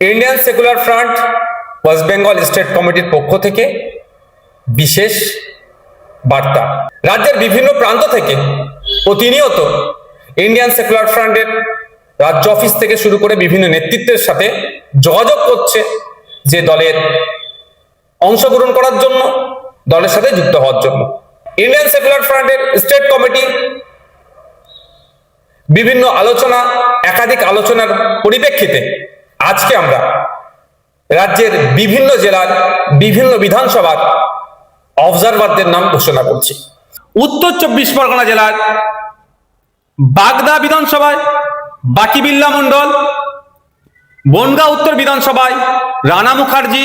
Indian secular front West Bengal state কমিটির পক্ষ থেকে বিশেষ বার্তা। রাজ্যের বিভিন্ন প্রান্ত থেকে প্রতিনিয়ত ইন্ডিয়ান সেকুলার ফ্রন্টের রাজ্য অফিস থেকে শুরু করে বিভিন্ন নেতৃত্বের সাথে যোগাযোগ করছে যে দলের অংশগ্রহণ করার জন্য, দলের সাথে যুক্ত হওয়ার জন্য। ইন্ডিয়ান সেকুলার ফ্রন্টের স্টেট কমিটি বিভিন্ন আলোচনা, একাধিক আলোচনার পরিপ্রেক্ষিতে আজকে আমরা রাজ্যের বিভিন্ন জেলার বিভিন্ন বিধানসভার অবজারভারদের নাম ঘোষণা করছি। উত্তর চব্বিশ পরগনা জেলার বাগদা বিধানসভায় বাকিবিল্লা মণ্ডল, বনগা উত্তর বিধানসভায় রানা মুখার্জি,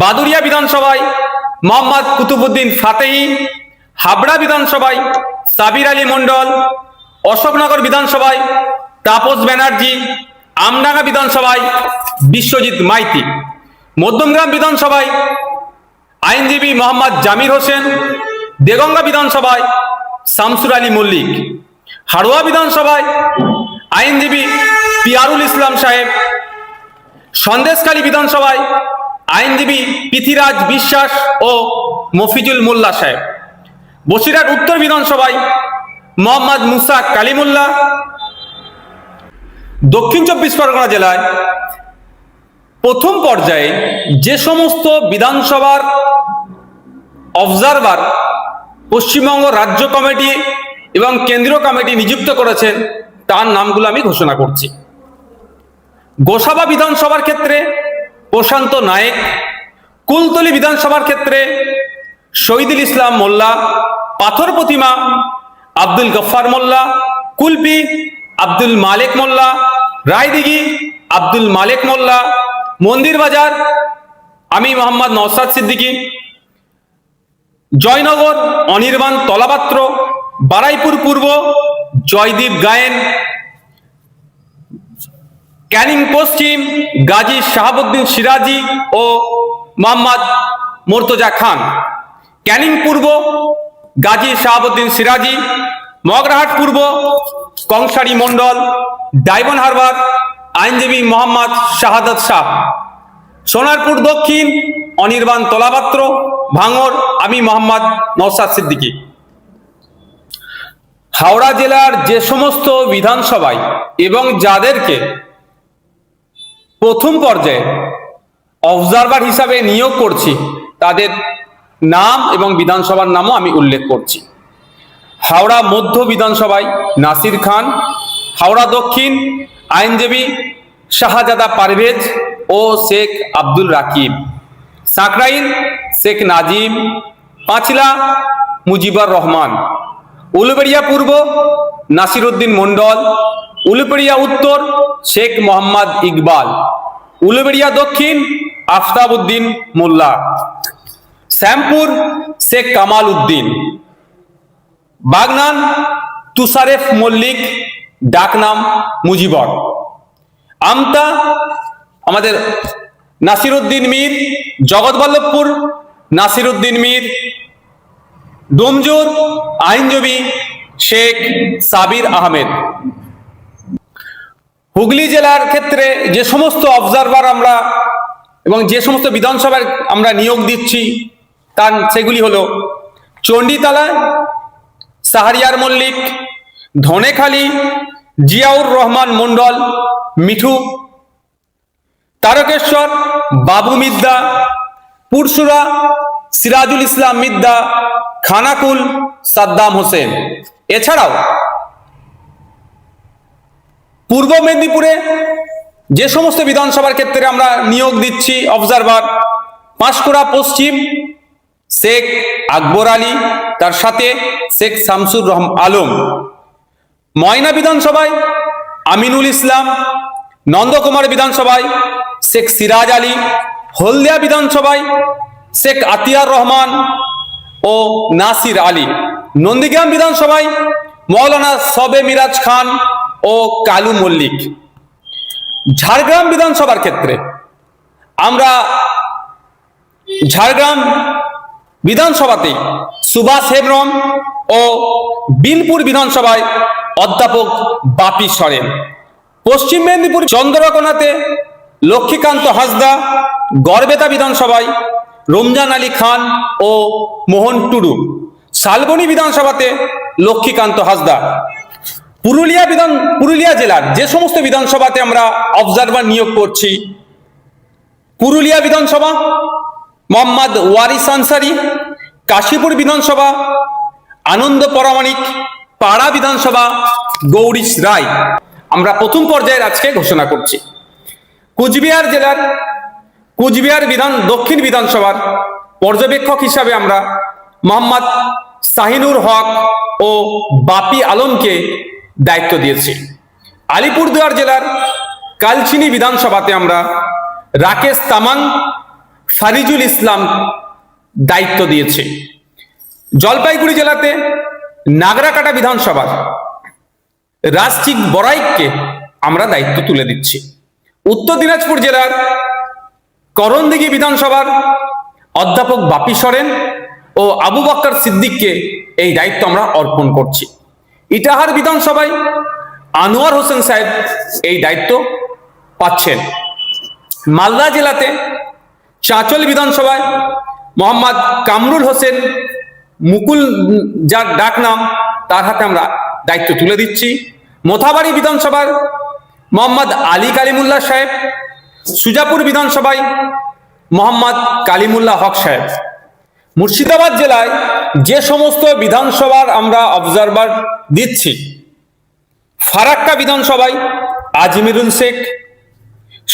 বাদুরিয়া বিধানসভায় মোহাম্মদ কুতুবুদ্দিন ফাতেহি, হাবড়া বিধানসভায় সাবির আলী মণ্ডল, অশোকনগর বিধানসভায় তাপস ব্যানার্জি আমডাঙ্গা বিধানসভায় বিশ্বজিৎ মাইতি। মধ্যমগ্রাম বিধানসভায় আইনজীবী মোহাম্মদ জামির হোসেন। দেগঙ্গা বিধানসভায় শামসুর আলী মল্লিক। হাড়োয়া বিধানসভায় আইনজীবী পিয়ারুল ইসলাম সাহেব। সন্দেশকালী বিধানসভায় আইনজীবী পৃথিরাজ বিশ্বাস ও মফিজুল মোল্লা সাহেব। বসিরহাট উত্তর বিধানসভায় মোহাম্মদ মুসা কালিমুল্লাহ। দক্ষিণ চব্বিশ পরগনা জেলায় প্রথম পর্যায়ে যে সমস্ত বিধানসভার অবজারভার পশ্চিমবঙ্গ রাজ্য কমিটি এবং কেন্দ্রীয় কমিটি নিযুক্ত করেছেন, তার নামগুলো আমি ঘোষণা করছি। গোসাবা বিধানসভার ক্ষেত্রে প্রশান্ত নায়েক, কুলতলি বিধানসভার ক্ষেত্রে শহীদুল ইসলাম মোল্লা, পাথর প্রতিমা আব্দুল গফ্ফার মোল্লা, কুলপি আব্দুল মালেক মোল্লা রায়দিঘি, আব্দুল মালেক মোল্লা, মন্দির বাজার, আমি মোহাম্মদ নওসাদ সিদ্দিকী, জয়নগর অনির্বাণ তলাপাত্র, বারাইপুর পূর্ব, জয়দীপ গায়েন, ক্যানিং পশ্চিম গাজী শাহাবুদ্দিন সিরাজি ও মোহাম্মদ মোর্তজা খান। ক্যানিং পূর্ব, গাজী শাহাবুদ্দিন সিরাজি মগরাহাট পূর্ব, কংসারী মণ্ডল, ডায়মন্ড হারবার, আইনজীবী মোহাম্মদ শাহাদত শাহ। সোনারপুর দক্ষিণ, অনির্বাণ তলাপাত্র, ভাঙর, আমি মোহাম্মদ নৌসাদ সিদ্দিকী। হাওড়া জেলার যে সমস্ত বিধানসভায় এবং যাদেরকে প্রথম পর্যায়ে অবজারভার হিসাবে নিয়োগ করছি, তাদের নাম এবং বিধানসভার নামও আমি উল্লেখ করছি। হাওড়া মধ্য বিধানসভায় নাসির খান, হাওড়া দক্ষিণ আইনজীবী শাহজাদা পারভেজ ও শেখ আব্দুল রাকিব। সাঁকরাইল শেখ নাজিম, পাঁচলা মুজিবুর রহমান। উলুবেড়িয়া পূর্ব নাসিরুদ্দিন মণ্ডল। উলুবেড়িয়া উত্তর শেখ মোহাম্মদ ইকবাল। উলুবেড়িয়া দক্ষিণ আফতাবউদ্দিন মোল্লা। শ্যামপুর শেখ কামাল উদ্দিন। বাগনান, তুষারেফ মল্লিক, ডাকনাম মুজিবর। আমতা, আমাদের নাসিরুদ্দিন মীর, জগৎবল্লভপুর, নাসিরুদ্দিন মীর, ডোমজোর, আইনজীবী শেখ সাবির আহমেদ। হুগলি জেলার ক্ষেত্রে যে সমস্ত অবজারভার আমরা এবং যে সমস্ত বিধানসভায় আমরা নিয়োগ দিচ্ছি, তার সেগুলি হলো চণ্ডীতলা সাহারিয়ার মল্লিক, ধনেখালি জিয়াউর রহমান মণ্ডল, মিঠু, তারকেশ্বর বাবু মিদ্দা, পুরসুরা সিরাজুল ইসলাম মিদ্দা, খানাকুল সাদ্দাম হোসেন। এছাড়াও পূর্ব মেদিনীপুরে যে সমস্ত বিধানসভার ক্ষেত্রে আমরা নিয়োগ দিচ্ছি অবজারভার পাঁশকুড়া পশ্চিম শেখ আকবর আলী, তার সাথে শেখ শামসুর রহম আলম। ময়না বিধানসভায় আমিনুল ইসলাম, নন্দকুমার বিধানসভায় শেখ সিরাজ আলী, হলদিয়া বিধানসভায় শেখ আতিয়ার রহমান ও নাসির আলী। নন্দীগ্রাম বিধানসভায় মৌলানা সবে মিরাজ খান ও কালু মল্লিক। ঝাড়গ্রাম বিধানসভার ক্ষেত্রে আমরা ঝাড়গ্রাম বিধানসভাতে সুভাষ হেমব্রম ও বিনপুর বিধানসভায় অধ্যাপক বাপি সরেন। পশ্চিম মেদিনীপুর চন্দ্রকোনাতে লক্ষ্মীকান্ত হাসদা, গড়বেতা বিধানসভায় রমজান আলী খান ও মোহন টুডু। শালবনী বিধানসভাতে লক্ষ্মীকান্ত হাসদা। পুরুলিয়া বিধান, পুরুলিয়া জেলার যে সমস্ত বিধানসভাতে আমরা অবজারভার নিয়োগ করছি, পুরুলিয়া বিধানসভা মোহাম্মদ ওয়ারিস আনসারি, কাশীপুর বিধানসভা, আনন্দ পরামাণিক, পাড়া বিধানসভা, গৌরীশ রায়। আমরা প্রথম পর্যায়ের আজকে ঘোষণা করছি। কুচবিহার জেলার, কুচবিহার বিধান, দক্ষিণ বিধানসভার পর্যবেক্ষক হিসাবে আমরা মোহাম্মদ শাহিনুর হক ও বাপি আলমকে দায়িত্ব দিয়েছি। আলিপুরদুয়ার জেলার কালচিনি বিধানসভাতে আমরা রাকেশ তামাং ফারিজুল ইসলাম দায়িত্ব দিয়েছে। জলপাইগুড়ি জেলাতে নাগরাকাটা বিধানসভার রাজচিক বড়াইককে আমরা দায়িত্ব তুলে দিচ্ছি। উত্তর দিনাজপুর জেলার করণদিঘি বিধানসভার অধ্যাপক বাপি সরেন ও আবু বক্কর সিদ্দিককে এই দায়িত্ব আমরা অর্পণ করছি। ইটাহার বিধানসভায় আনোয়ার হোসেন সাহেব এই দায়িত্ব পাচ্ছেন। মালদা জেলাতে চাঁচল বিধানসভায় মোহাম্মদ কামরুল হোসেন, মুকুল যার ডাক নাম, তার হাতে আমরা দায়িত্ব তুলে দিচ্ছি। মোথাবাড়ি বিধানসভার মোহাম্মদ আলী কালিমুল্লাহ সাহেব, সুজাপুর বিধানসভায় মোহাম্মদ কালিমুল্লাহ হক সাহেব। মুর্শিদাবাদ জেলায় যে সমস্ত বিধানসভার আমরা অবজারভার দিচ্ছি, ফারাক্কা বিধানসভায় আজমিরুল শেখ,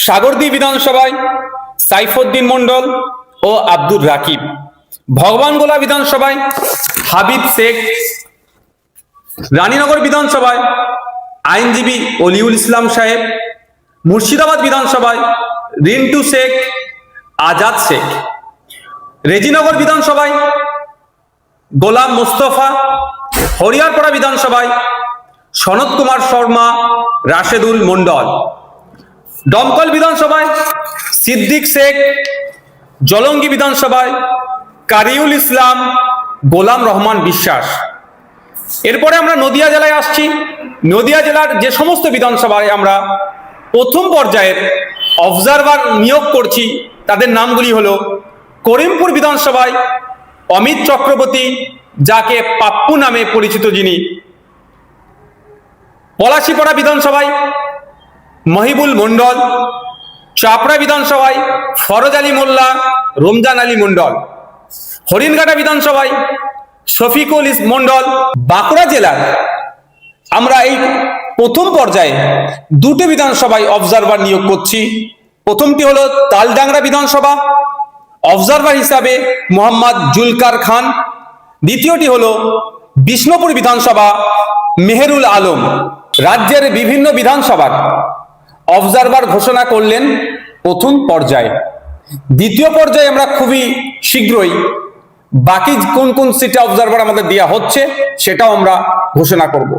সাগরদী বিধানসভায় সাইফুদ্দিন মন্ডল ও আব্দুর রাকিব। ভগবানগোলা বিধানসভায় হাবিব শেখ, রানীনগর বিধানসভায় আইনজীবী অলিউল ইসলাম সাহেব, মুর্শিদাবাদ বিধানসভায় রিন্টু শেখ, আজাদ শেখ। রেজিনগর বিধানসভায় গোলাম মোস্তফা, হরিয়ারপাড়া বিধানসভায় সনৎ কুমার শর্মা, রাশেদুল মন্ডল দমকল বিধানসভায়, সিদ্দিক শেখ, জলঙ্গি বিধানসভায়, কারিউল ইসলাম, গোলাম রহমান বিশ্বাস। এরপরে আমরা নদিয়া জেলায় আসছি। নদিয়া জেলার যে সমস্ত বিধানসভায় আমরা প্রথম পর্যায়ের অবজারভার নিয়োগ করছি, তাদের নামগুলি হলো করিমপুর বিধানসভায় অমিত চক্রবর্তী, যাকে পাপ্পু নামে পরিচিত যিনি। পলাশিপাড়া বিধানসভায় মহিবুল মন্ডল চাপড়া বিধানসভায় ফরজ আলী মোল্লা, রমজান আলী মন্ডল হরিণঘাটা বিধানসভায় শফিকুল ইস মন্ডল বাঁকুড়া জেলার। আমরা এই প্রথম পর্যায়ে দুটো বিধানসভায় অবজারভার নিয়োগ করছি। প্রথমটি হলো তালডাংরা বিধানসভা অবজারভার হিসাবে মোহাম্মদ জুলকার খান। দ্বিতীয়টি হলো বিষ্ণুপুর বিধানসভা, মেহেরুল আলম। রাজ্যের বিভিন্ন বিধানসভার অবজারভার ঘোষণা করলেন প্রথম পর্যায়ে। দ্বিতীয় পর্যায়ে আমরা খুবই শীঘ্রই বাকি কোন কোন সিটে অবজারভার আমাদের দেওয়া হচ্ছে সেটাও আমরা ঘোষণা করব।